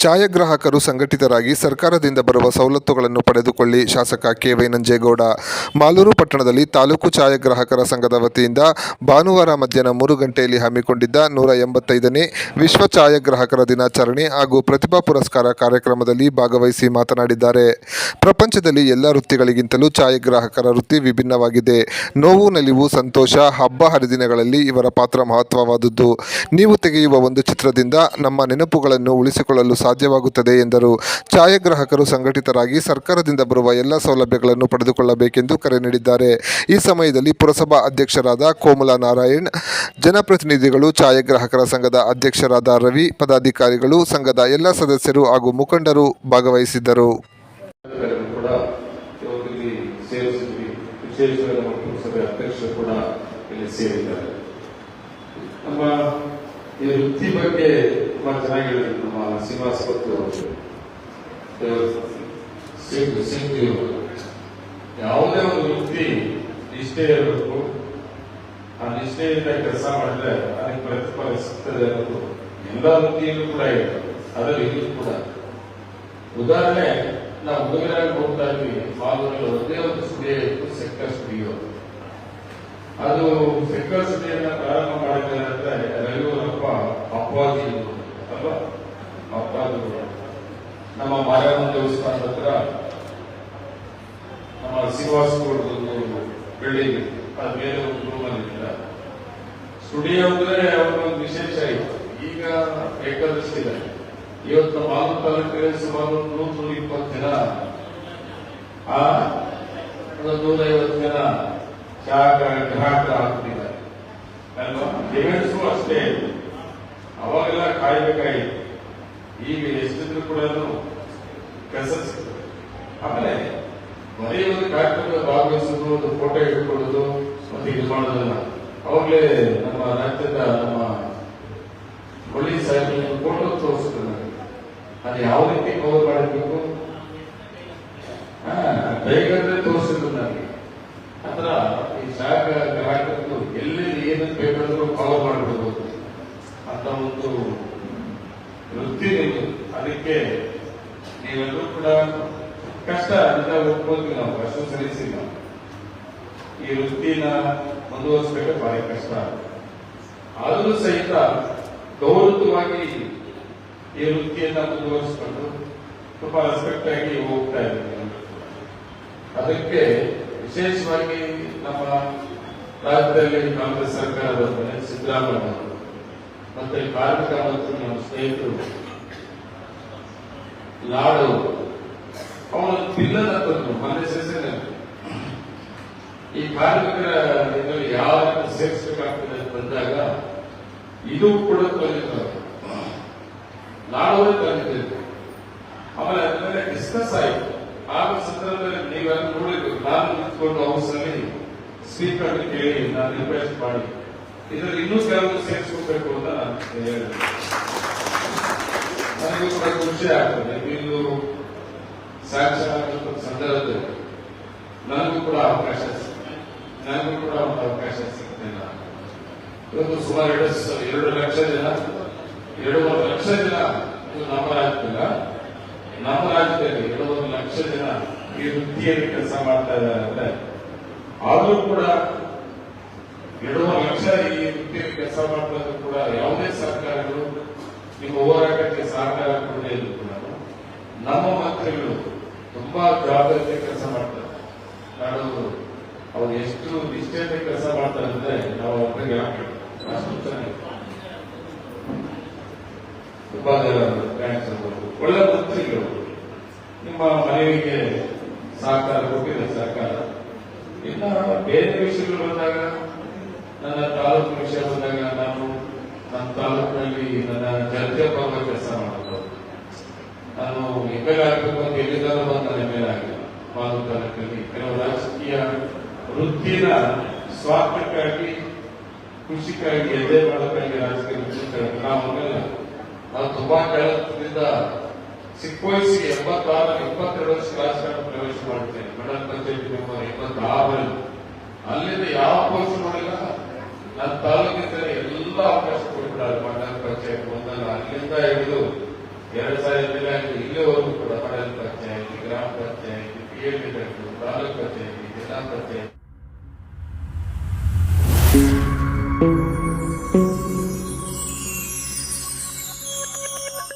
ಛಾಯಾಗ್ರಾಹಕರು ಸಂಘಟಿತರಾಗಿ ಸರ್ಕಾರದಿಂದ ಬರುವ ಸವಲತ್ತುಗಳನ್ನು ಪಡೆದುಕೊಳ್ಳಿ. ಶಾಸಕ ಕೆ. ವೈ. ನಂಜೇಗೌಡ, ಮಾಲೂರು ಪಟ್ಟಣದಲ್ಲಿ ತಾಲೂಕು ಛಾಯಾಗ್ರಾಹಕರ ಸಂಘದ ವತಿಯಿಂದ ಭಾನುವಾರ ಮಧ್ಯಾಹ್ನ ಮೂರು ಗಂಟೆಯಲ್ಲಿ ಹಮ್ಮಿಕೊಂಡಿದ್ದ ನೂರ ಎಂಬತ್ತೈದನೇ ವಿಶ್ವ ಛಾಯಾಗ್ರಾಹಕರ ದಿನಾಚರಣೆ ಹಾಗೂ ಪ್ರತಿಭಾ ಪುರಸ್ಕಾರ ಕಾರ್ಯಕ್ರಮದಲ್ಲಿ ಭಾಗವಹಿಸಿ ಮಾತನಾಡಿದ್ದಾರೆ. ಪ್ರಪಂಚದಲ್ಲಿ ಎಲ್ಲ ವೃತ್ತಿಗಳಿಗಿಂತಲೂ ಛಾಯಾಗ್ರಾಹಕರ ವೃತ್ತಿ ವಿಭಿನ್ನವಾಗಿದೆ. ನೋವು, ನಲಿವು, ಸಂತೋಷ, ಹಬ್ಬ ಹರಿದಿನಗಳಲ್ಲಿ ಇವರ ಪಾತ್ರ ಮಹತ್ವವಾದದ್ದು. ನೀವು ತೆಗೆಯುವ ಒಂದು ಚಿತ್ರದಿಂದ ನಮ್ಮ ನೆನಪುಗಳನ್ನು ಉಳಿಸಿಕೊಳ್ಳಲು ಸಾಧ್ಯವಾಗುತ್ತದೆ ಎಂದರು. ಛಾಯಾಗ್ರಾಹಕರು ಸಂಘಟಿತರಾಗಿ ಸರ್ಕಾರದಿಂದ ಬರುವ ಎಲ್ಲ ಸೌಲಭ್ಯಗಳನ್ನು ಪಡೆದುಕೊಳ್ಳಬೇಕೆಂದು ಕರೆ ನೀಡಿದ್ದಾರೆ. ಈ ಸಮಯದಲ್ಲಿ ಪುರಸಭಾ ಅಧ್ಯಕ್ಷರಾದ ಕೋಮಲ ನಾರಾಯಣ್, ಜನಪ್ರತಿನಿಧಿಗಳು, ಛಾಯಾಗ್ರಾಹಕರ ಸಂಘದ ಅಧ್ಯಕ್ಷರಾದ ರವಿ, ಪದಾಧಿಕಾರಿಗಳು, ಸಂಘದ ಎಲ್ಲ ಸದಸ್ಯರು ಹಾಗೂ ಮುಖಂಡರು ಭಾಗವಹಿಸಿದ್ದರು. ನಮ್ಮ ಈ ವೃತ್ತಿ ಬಗ್ಗೆ ತುಂಬಾ ಚೆನ್ನಾಗಿ ಹೇಳಿದ್ರು ನಮ್ಮ ಶ್ರೀನಿವಾಸ ಇವರು. ಯಾವುದೇ ಒಂದು ವೃತ್ತಿ ನಿಷ್ಠೆ ಇರಬೇಕು. ಆ ನಿಷ್ಠೆಯಿಂದ ಕೆಲಸ ಮಾಡಿದ್ರೆ ಅದಕ್ಕೆ ಪ್ರತಿಫಲ ಸಿಗ್ತದೆ ಅನ್ನೋದು ಎಲ್ಲ ವೃತ್ತಿಯಲ್ಲೂ ಕೂಡ ಇದೆ. ಅದರಲ್ಲಿ ಇದು ಕೂಡ. ಉದಾಹರಣೆ, ನಾವು ಹುಡುಗರಾಗಿ ಹೋಗ್ತಾ ಇದ್ವಿ ಮಾಲೂರಲ್ಲಿ ಒಂದೇ ಒಂದು ಸ್ಟುಡಿಯೋ ಇತ್ತು ಸೆಕ್ಟರ್ ಸ್ಟುಡಿಯೋ ಅದು ಸೆಕ್ಟರ್ ಸ್ಟುಡಿಯೋನ ಪ್ರಾರಂಭ ಮಾಡಿದ್ರೆ ರವಿವರಪ್ಪ ಅಪ್ಪಾಜಿ ಅವರು. ನಮ್ಮ ಮಾರಮ್ಮ ದೇವಸ್ಥಾನದ ಹತ್ರ ನಮ್ಮ ಶ್ರೀನಿವಾಸ ಒಂದು ಬಿಲ್ಡಿಂಗ್ ಅದ ಮೇಲೆ ಒಂದು ರೂಮ್ ಅಲ್ಲಿ ಇದ್ದ ಸ್ಟುಡಿಯೋ ಅಂದ್ರೆ ವಿಶೇಷ ಇತ್ತು. ಈಗ ಬೇಕಾದಷ್ಟಿದೆ ಇವತ್ತು ನಮ್ಮ ತಾಲೂಕಿನ ಸುಮಾರು ನೂರ ನೂರ ಇಪ್ಪತ್ತು ಜನ. ಆ, ಒಂದು ನೂರೈವತ್ತು ಜನ ಗ್ರಾಹಕ ಗ್ರಾಹಕರು ಆಗ್ತಿದ್ದಾರೆ ಅಲ್ವಾ ಪೇಮೆಂಟ್ಸು ಅಷ್ಟೇ. ಕಾಯ್ಬೇಕಾಗಿತ್ತು. ಈಗ ಎಷ್ಟಿದ್ರು ಕೂಡ ಕೆಲಸ ಸಿಗ್ತದೆ. ಆಮೇಲೆ ಬರೀ ಒಂದು ಕಾರ್ಯಕ್ರಮದಲ್ಲಿ ಭಾಗವಹಿಸೋದು ಒಂದು ಫೋಟೋ ಇಟ್ಕೊಳ್ಳೋದು ಮತ್ತೆ ಇದು ಮಾಡೋದಲ್ಲ. ಅವಾಗಲೇ ನಮ್ಮ ರಾಜ್ಯದ ನಮ್ಮ ಹೊಳಿ ಸಾಹೇಬ್ ಫೋಟೋ ತೋರಿಸಿದ್ರು ನನಗೆ ಅದು ಯಾವ ರೀತಿ ಕವರ್ ಮಾಡಬೇಕು? ಬೇಕಂದ್ರೆ ತೋರಿಸಿದ್ರು ನನಗೆ ಅದರ ಈ ಶಾಖ ಗ್ರಾಹಕರು ಎಲ್ಲಿ ಏನಂತ ಬೇಕಾದ್ರೂ ಕವರ್ ಮಾಡಿಬಿಡ್ಬೋದು ಅಂತ ಒಂದು ವೃತ್ತಿ ನೀವು ಅದಕ್ಕೆ ನೀವೆಲ್ಲರೂ ಕೂಡ ಕಷ್ಟ ಅಂತ ಹೋಗ್ಬೋದು ನಾವು, ಅಷ್ಟು ಸರಿಸಿ ನಾವು ಈ ವೃತ್ತಿನ ಮುಂದುವರಿಸಬೇಕು ಭಾರಿ ಕಷ್ಟ. ಆದರೂ ಸಹಿತ ಗೌರವವಾಗಿ ಈ ವೃತ್ತಿಯನ್ನ ಮುಂದುವರಿಸಿಕೊಂಡು ತುಂಬಾ ರೆಸ್ಪೆಕ್ಟ್ ಆಗಿ ಹೋಗ್ತಾ ಇದ್ದೀವಿ ಅದಕ್ಕೆ ವಿಶೇಷವಾಗಿ ನಮ್ಮ ರಾಜ್ಯದಲ್ಲಿ ಕಾಂಗ್ರೆಸ್ ಸರ್ಕಾರದ ಮೇಲೆ ಸಿದ್ದರಾಮಯ್ಯ ಮತ್ತೆ ಕಾರ್ಮಿಕ ಮಂತ್ರಿ ನಮ್ಮ ಸ್ನೇಹಿತರು ಲಾಡು ಅವನು ಬಿಲ್ಲನ್ನ ತಂದು, ಮನೆ ಸೆಷನ್ ಈ ಕಾರ್ಮಿಕರ ಇದರಲ್ಲಿ ಯಾವ ಸೇರಿಸಬೇಕಾಗ್ತದೆ ಬಂದಾಗ, ಇದು ಕೂಡ ತಂದಿದ್ದಾರೆ. ನಾಡವೇ ತಂದಿದ್ದೇವೆ ಆಮೇಲೆ ಅದ್ಮೇಲೆ ಡಿಸ್ಕಸ್ ಆಯಿತು. ಆಗ ಸಂದರ್ಭದಲ್ಲಿ ನೀವೆಲ್ಲ ನೋಡಿದ್ರು, ನಾನು ನಿಂತ್ಕೊಂಡು ಹೌಸ್ ಸ್ಪೀಕರ್ ಕೇಳಿ, ನಾನು ರಿಕ್ವೆಸ್ಟ್ ಮಾಡಿ. ಇದರಲ್ಲಿ ಇನ್ನೂ ಕೆಲವು ಸೇರಿಸ್ಕೋಬೇಕು ಅಂತ ನಾನು ನನಗೂ ಕೂಡ ಖುಷಿ ಆಗ್ತದೆ ನೀವು ಸ್ಯಾಂಕ್ಷನ್ ಆಗುವ ಸಂದರ್ಭದಲ್ಲಿ ನನಗೂ ಕೂಡ ಅವಕಾಶ ಸಿಗ್ತದೆ. ನನಗೂ ಕೂಡ ಒಂದು ಅವಕಾಶ ಸಿಗ್ತದೆ. ನಾನು ಇವತ್ತು ಸುಮಾರು ಎರಡು ಎರಡು ಲಕ್ಷ ಜನ ಎರಡೂವರೆ ಲಕ್ಷ ಜನ ನಮ್ಮ ರಾಜ್ಯದಲ್ಲ ನಮ್ಮ ರಾಜ್ಯದಲ್ಲಿ ಎರಡೂವರೆ ಲಕ್ಷ ಜನ ಈ ವೃತ್ತಿಯಲ್ಲಿ ಕೆಲಸ ಮಾಡ್ತಾ ಇದ್ದಾರೆ ಆದರೂ ಕೂಡ ಎರಡೂವರೆ ಲಕ್ಷ ಈ ವೃತ್ತಿಯಲ್ಲಿ ಕೆಲಸ ಮಾಡ್ತಾ ಕೂಡ ಯಾವುದೇ ಸರ್ಕಾರಗಳು ನಿಮ್ಮ ಹೋರಾಟಕ್ಕೆ ಸಹಕಾರ ಕೊಡದೇ ಇದ್ರು ಕೂಡ. ನಮ್ಮ ಮಂತ್ರಿಗಳು ತುಂಬಾ ಜವಾಬ್ದಾರಿ ಕೆಲಸ ಮಾಡ್ತಾರೆ. ನಾನು ಅವ್ರು ಎಷ್ಟು ನಿಷ್ಠೆಯಿಂದ ಕೆಲಸ ಮಾಡ್ತಾರೆ ಅಂದ್ರೆ ನಾವು ಅವ್ರಿಗೆ ತುಂಬಾ ಒಳ್ಳೆ ಮಂತ್ರಿಗಳು. ನಿಮ್ಮ ಮನೆಗೆ ಸಹಕಾರ ಕೊಟ್ಟಿದೆ ಸರ್ಕಾರ ಇನ್ನ ಬೇರೆ ವಿಷಯಗಳು ಬಂದಾಗ ನನ್ನ ತಾಲೂಕು ವಿಷಯ ಬಂದಾಗ ನಾನು ನನ್ನ ತಾಲೂಕಿನಲ್ಲಿ ನನ್ನ ಜನತೆ ಪಾಪ ಕೆಲಸ ಮಾಡೋದು. ನಾನು ಎಂ ಎಲ್ ಆಗಬೇಕು ಅಂತ ಎಲ್ಲಿದ್ದಾದ್ರೂ ಬಂದು ನಾನು ಎಂ ಎಲ್ ಆಗಿಲ್ಲ ಪಾಲು ತಾಲೂಕಲ್ಲಿ ಕೆಲವು ರಾಜಕೀಯ ವೃತ್ತಿನ ಸ್ವಾರ್ಥಕ್ಕಾಗಿ ಕೃಷಿಕಾಗಿ ಎದೆ ಮಾಡೋಕ್ಕಾಗಿ ರಾಜಕೀಯ ವೃತ್ತಿ ನಾವು ಹಂಗಲ್ಲ ನಾವು ತುಂಬಾ ಕೆಳದಿಂದ ಚಿಕ್ಕ ವಯಸ್ಸಿಗೆ ಎಂಬತ್ತಾರು ಇಪ್ಪತ್ತೆರಡು ವರ್ಷ ರಾಜಕಾರಣ ಪ್ರವೇಶ ಮಾಡ್ತೇನೆ ಮಂಡಲ ಪಂಚಾಯತ್ ಮೆಂಬರ್ ಎಂಬತ್ತಾರರಲ್ಲಿ. ಅಲ್ಲಿಂದ ಯಾವ ಕೋರ್ಸ್ ಮಾಡಿಲ್ಲ? ನನ್ನ ತಾಲೂಕಿನಲ್ಲಿ ಎಲ್ಲ ಅವಕಾಶ ಕೊಟ್ಟಿದ್ದಾರೆ ಮಂಡಲ ಪಂಚಾಯತ್ ಒಂದಲ್ಲ ಅಲ್ಲಿಂದ ಹಿಡಿದು ಎರಡ್ ಸಾವಿರದಿಂದ ಇಲ್ಲಿವರೆಗೂ ಕೂಡ ಮಂಡಲ ಪಂಚಾಯತಿ ಗ್ರಾಮ ಪಂಚಾಯತಿ ಪಿ ಎಂ ಜಿಲ್ಲಾ ಪಂಚಾಯತಿ